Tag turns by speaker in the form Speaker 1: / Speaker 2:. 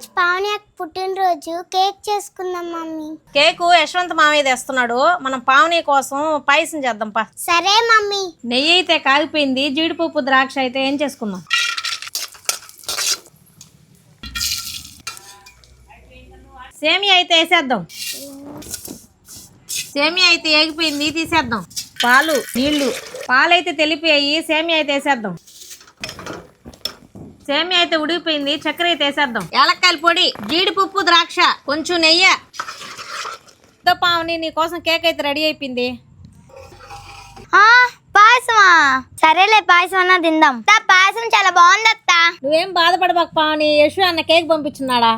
Speaker 1: రోజు పావని పుట్టినరోజు కేక్ చేసుకుందాం మమ్మీ.
Speaker 2: కేకు యశ్వంత్ మామయ్య తెస్తున్నాడు. మనం పావని కోసం పాయసం చేద్దాం పా.
Speaker 1: సరే మమ్మీ.
Speaker 2: నెయ్యి అయితే కాగిపోయింది. జీడిపప్పు ద్రాక్ష అయితే ఏం చేసుకుందాం? సేమియా అయితే వేసేద్దాం. సేమియా అయితే ఏగిపోయింది తీసేద్దాం. పాలు నీళ్ళు. పాలు అయితే తెలిపోయాయి సేమియా అయితే వేసేద్దాం. సేమియా అయితే ఉడికిపోయింది చక్కెర అయితే వేసేద్దాం. ఏలక్కాయల పొడి జీడిపప్పు ద్రాక్ష కొంచెం నెయ్యి. పావని నీ కోసం కేక్ అయితే రెడీ అయిపోయింది.
Speaker 1: పాయసమా? సరేలే పాయసం అన్న తిందాం. పాయసం చాలా బాగుంది అత్త.
Speaker 2: నువ్వేం బాధపడబాక పావని యశు అన్న కేక్ పంపించున్నాడా?